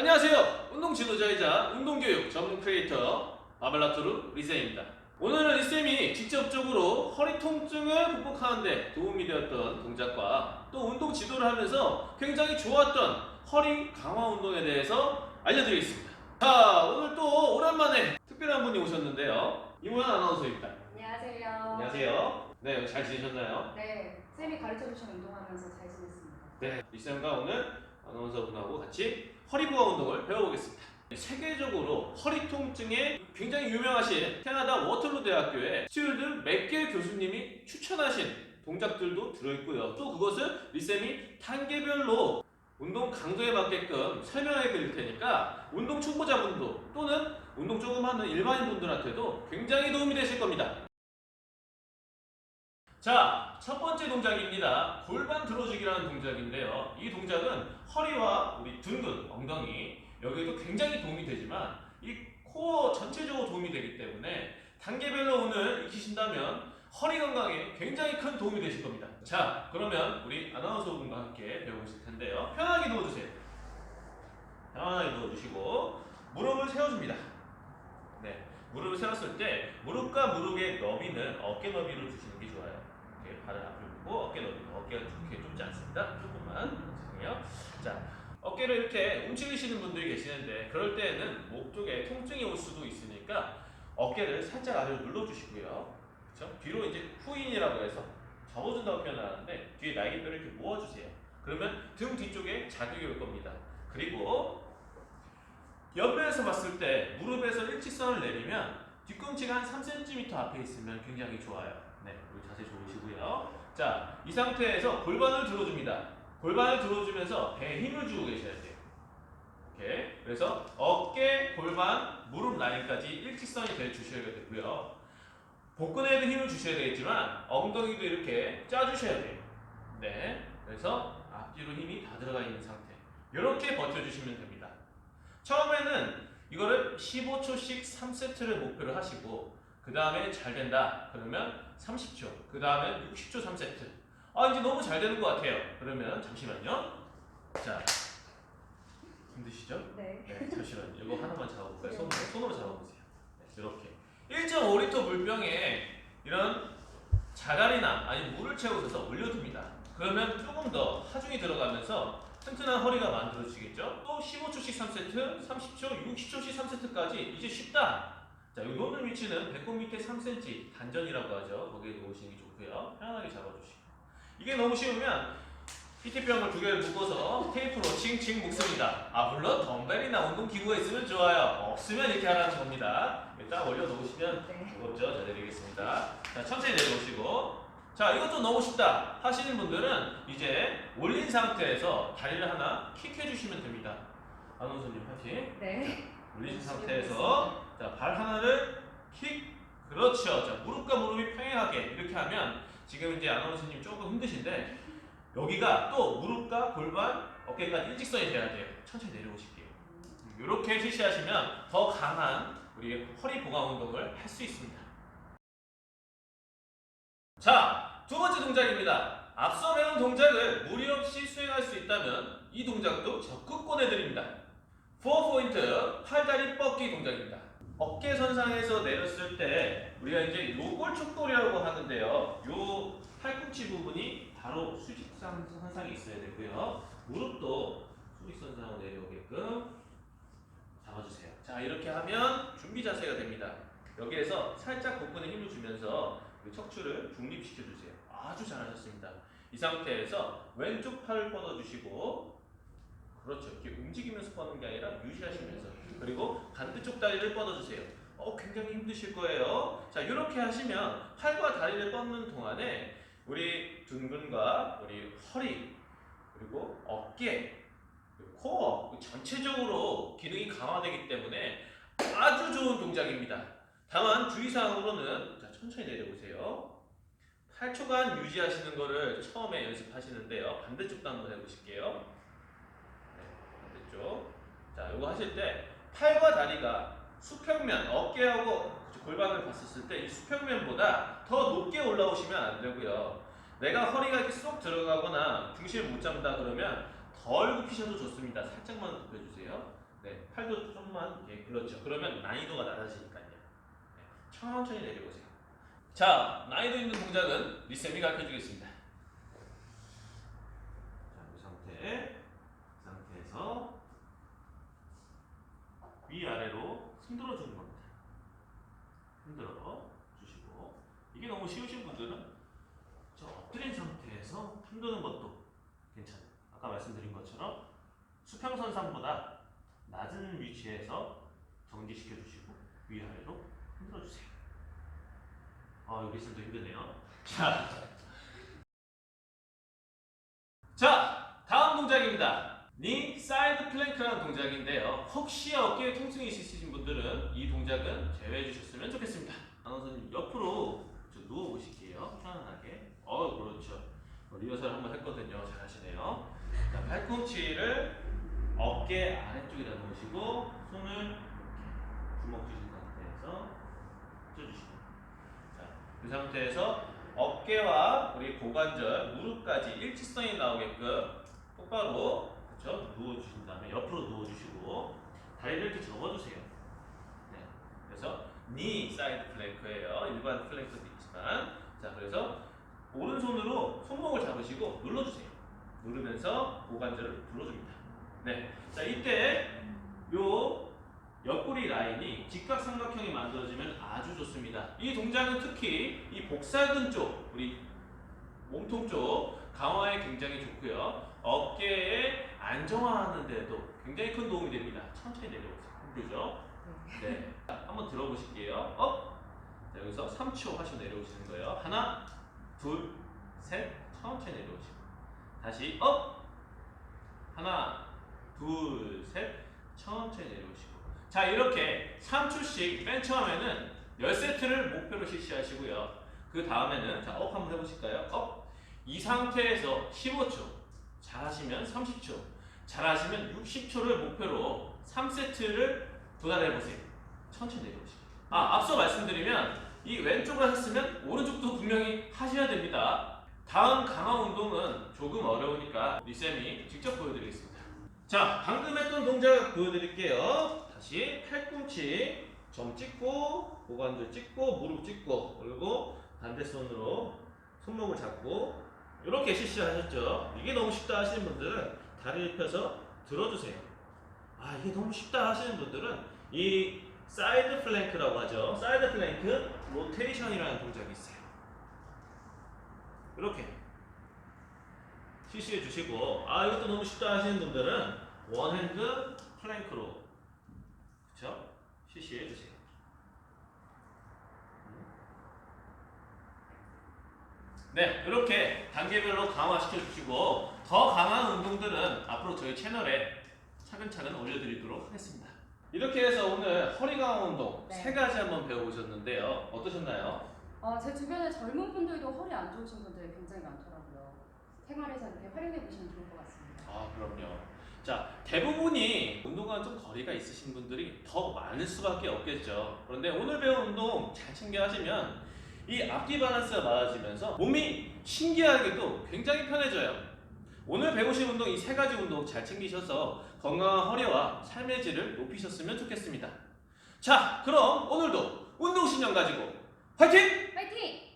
안녕하세요. 운동 지도자이자 운동교육 전문 크리에이터 마벨라토르 리쌤입니다. 오늘은 리쌤이 직접적으로 허리 통증을 극복하는데 도움이 되었던 동작과 또 운동 지도를 하면서 굉장히 좋았던 허리 강화 운동에 대해서 알려드리겠습니다. 자, 오늘 또 오랜만에 특별한 분이 오셨는데요. 이모현 아나운서입니다. 안녕하세요. 안녕하세요. 네, 잘 지내셨나요? 네, 쌤이 가르쳐 주신 운동하면서 잘 지냈습니다. 네, 리쌤과 오늘 아나운서 분하고 같이 허리 부하 운동을 배워보겠습니다. 세계적으로 허리 통증에 굉장히 유명하신 캐나다 워털루 대학교의 스튜어드 맥겔 교수님이 추천하신 동작들도 들어있고요. 또 그것을 리쌤이 단계별로 운동 강도에 맞게끔 설명해 드릴 테니까 운동 초보자분도 또는 운동 조금 하는 일반인 분들한테도 굉장히 도움이 되실 겁니다. 자, 첫 번째 동작입니다. 골반 들어주기라는 동작인데요. 이 동작은 허리와 우리 둔근, 엉덩이 여기에도 굉장히 도움이 되지만 이 코어 전체적으로 도움이 되기 때문에 단계별로 오늘 익히신다면 허리 건강에 굉장히 큰 도움이 되실 겁니다. 자, 그러면 우리 아나운서 분과 함께 배워보실 텐데요. 편하게 누워주세요. 편하게 누워주시고 무릎을 세워줍니다. 네, 무릎을 세웠을 때 무릎과 무릎의 너비는 어깨 너비로 두시는 게 좋아요. 이렇게 발을 앞으로 두고 어깨 너비, 어깨가 그렇게 좁지 않습니다. 조금만 죄송해요. 자, 어깨를 이렇게 움츠리시는 분들이 계시는데 그럴 때에는 목 쪽에 통증이 올 수도 있으니까 어깨를 살짝 아래로 눌러주시고요. 그렇죠? 뒤로 이제 후인이라고 해서 접어준다고 표현하는데 뒤에 날개뼈를 이렇게 모아주세요. 그러면 등 뒤쪽에 자극이 올 겁니다. 그리고 옆면에서 봤을 때 무릎에서 일직선을 내리면 뒤꿈치가 한 3cm 앞에 있으면 굉장히 좋아요. 네, 우리 자세 좋으시고요. 자, 이 상태에서 골반을 들어줍니다. 골반을 들어주면서 배에 힘을 주고 계셔야 돼요. 이렇게. 그래서 어깨, 골반, 무릎 라인까지 일직선이 돼 주셔야 되고요. 복근에도 힘을 주셔야 되겠지만 엉덩이도 이렇게 짜주셔야 돼요. 네. 그래서 앞뒤로 힘이 다 들어가 있는 상태. 이렇게 버텨주시면 됩니다. 처음에는 이거를 15초씩 3세트를 목표로 하시고 그 다음에 잘 된다 그러면 30초 그 다음에 60초 3세트 아 이제 너무 잘 되는 것 같아요 그러면 잠시만요 자 힘드시죠? 네. 네 잠시만요 이거 하나만 잡아볼까요? 손으로, 손으로 잡아보세요 네, 이렇게 1.5리터 물병에 이런 자갈이나 아니면 물을 채우셔서 올려둡니다 그러면 조금 더 하중이 들어가면서 튼튼한 허리가 만들어지겠죠? 또 15초씩 3세트, 30초, 60초씩 3세트까지 이제 쉽다. 자, 이 놓는 위치는 배꼽 밑에 3cm 단전이라고 하죠. 거기에 놓으시는 게 좋고요. 편안하게 잡아주시고. 이게 너무 쉬우면 PT병을 두 개를 묶어서 테이프로 칭칭 묶습니다. 아, 물론 덤벨이나 운동기구가 있으면 좋아요. 없으면 이렇게 하라는 겁니다. 딱 올려놓으시면 네. 무겁죠? 자, 내리겠습니다. 자, 천천히 내려오시고. 자, 이것도 너무 쉽다 하시는 분들은 이제 올린 상태에서 다리를 하나 킥 해주시면 됩니다. 아나운서님 파이팅. 네. 올린 상태에서 자, 발 하나를 킥. 그렇죠. 자, 무릎과 무릎이 평행하게 이렇게 하면 지금 이제 아나운서님 조금 힘드신데 여기가 또 무릎과 골반, 어깨가 일직선이 돼야 돼요. 천천히 내려오실게요. 이렇게 실시하시면 더 강한 우리 허리 보강 운동을 할 수 있습니다. 자, 두 번째 동작입니다. 앞서 배운 동작을 무리 없이 수행할 수 있다면 이 동작도 적극 권해드립니다. 4포인트 팔다리 뻗기 동작입니다. 어깨 선상에서 내렸을 때 우리가 이제 요골축돌이라고 하는데요. 요 팔꿈치 부분이 바로 수직선 선상에 있어야 되고요. 무릎도 수직선상으로 내려오게끔 잡아주세요. 자 이렇게 하면 준비 자세가 됩니다. 여기에서 살짝 복근에 힘을 주면서 척추를 중립시켜 주세요. 아주 잘하셨습니다. 이 상태에서 왼쪽 팔을 뻗어주시고 그렇죠. 이렇게 움직이면서 뻗는 게 아니라 유지하시면서 그리고 반대쪽 다리를 뻗어주세요. 어 굉장히 힘드실 거예요. 자 이렇게 하시면 팔과 다리를 뻗는 동안에 우리 둔근과 우리 허리 그리고 어깨 그리고 코어 전체적으로 기능이 강화되기 때문에 아주 좋은 동작입니다. 다만 주의사항으로는 자, 천천히 내려보세요. 8초간 유지하시는 거를 처음에 연습하시는데요. 반대쪽도 한번 해보실게요. 네, 반대쪽. 자, 이거 하실 때 팔과 다리가 수평면, 어깨하고 골반을 봤었을 때 이 수평면보다 더 높게 올라오시면 안 되고요. 내가 허리가 이렇게 쏙 들어가거나 중심을 못 잡는다 그러면 덜 굽히셔도 좋습니다. 살짝만 굽혀주세요. 네, 팔도 좀만 이렇게 그렇죠. 그러면 난이도가 낮아지니까요. 네, 천천히 내려보세요. 자, 난이도 있는 동작은 리쌤이 가르쳐주겠습니다. 자, 이 상태, 이 상태에서 위아래로 흔들어 주는 겁니다. 흔들어 주시고 이게 너무 쉬우신 분들은 저 엎드린 상태에서 흔드는 것도 괜찮아요. 아까 말씀드린 것처럼 수 평선상보다 낮은 위치에서 정지시켜 주시고 위아래로 흔들어 주세요. 아 여기 있으면 더 힘드네요. 자, 자 다음 동작입니다. 니 사이드 플랭크라는 동작인데요. 혹시 어깨에 통증이 있으신 분들은 이 동작은 제외해 주셨으면 좋겠습니다. 아나운서님 옆으로 좀 누워 보실게요. 편안하게. 어 그렇죠. 어, 리허설 한번 했거든요. 잘하시네요. 자 팔꿈치를 어깨 아래쪽에다 놓으시고 손을 이렇게 주먹 쥐신 상태에서 쪄주시고 자이 상태에서 어깨와 우리 고관절, 무릎까지 일치성이 나오게끔 똑바로 그렇죠? 누워주신 다음에 옆으로 누워주시고 다리를 이렇게 접어주세요. 네. 그래서 니 사이드 플랭크예요. 일반 플랭크도 있지만 자 그래서 오른손으로 손목을 잡으시고 눌러주세요. 누르면서 고관절을 불러줍니다. 네. 자 이때 요 옆구리 라인이 직각삼각형이 만들어지면 아주 좋습니다. 이 동작은 특히 이 복사근 쪽, 우리 몸통 쪽 강화에 굉장히 좋고요. 어깨에 안정화하는 데도 굉장히 큰 도움이 됩니다. 천천히 내려오세요. 힘들죠? 네. 자, 한번 들어보실게요. 업. 자, 여기서 3초 하시고 내려오시는 거예요. 하나, 둘, 셋. 천천히 내려오시고. 다시 업. 하나, 둘, 셋. 천천히 내려오시고. 자, 이렇게 3초씩 맨 처음에는 10세트를 목표로 실시하시고요. 그 다음에는 자, 업 한번 해보실까요? 업. 이 상태에서 15초. 잘하시면 30초. 잘하시면 60초를 목표로 3세트를 도달해 보세요. 천천히 내려오시고. 아, 앞서 말씀드리면 이 왼쪽을 하셨으면 오른쪽도 분명히 하셔야 됩니다. 다음 강화 운동은 조금 어려우니까 리쌤이 직접 보여드리겠습니다. 자, 방금 했던 동작 보여드릴게요. 다시 팔꿈치 점 찍고 고관절 찍고 무릎 찍고 그리고 반대 손으로 손목을 잡고 이렇게 실시하셨죠. 이게 너무 쉽다 하시는 분들은 다리를 펴서 들어주세요. 아 이게 너무 쉽다 하시는 분들은 이 사이드 플랭크라고 하죠. 사이드 플랭크 로테이션이라는 동작이 있어요. 이렇게 실시해 주시고 아 이것도 너무 쉽다 하시는 분들은 원핸드 플랭크로 그렇죠? 실시해 주세요. 네, 이렇게 단계별로 강화시켜 주시고 더 강한 운동들은 앞으로 저희 채널에 차근차근 올려드리도록 하겠습니다. 이렇게 해서 오늘 허리 강화 운동 네. 세 가지 한번 배워보셨는데요. 어떠셨나요? 어, 제 주변에 젊은 분들도 허리 안 좋으신 분들이 굉장히 많더라고요. 생활에서 이렇게 활용해 보시면 좋을 것 같습니다. 아, 그럼요. 자, 대부분이 운동과는 좀 거리가 있으신 분들이 더 많을 수밖에 없겠죠. 그런데 오늘 배운 운동 잘 챙겨 하시면 이 앞뒤 밸런스가 맞아지면서 몸이 신기하게도 굉장히 편해져요. 오늘 배우신 운동 이 세 가지 운동 잘 챙기셔서 건강한 허리와 삶의 질을 높이셨으면 좋겠습니다. 자, 그럼 오늘도 운동신경 가지고 화이팅! 파이팅!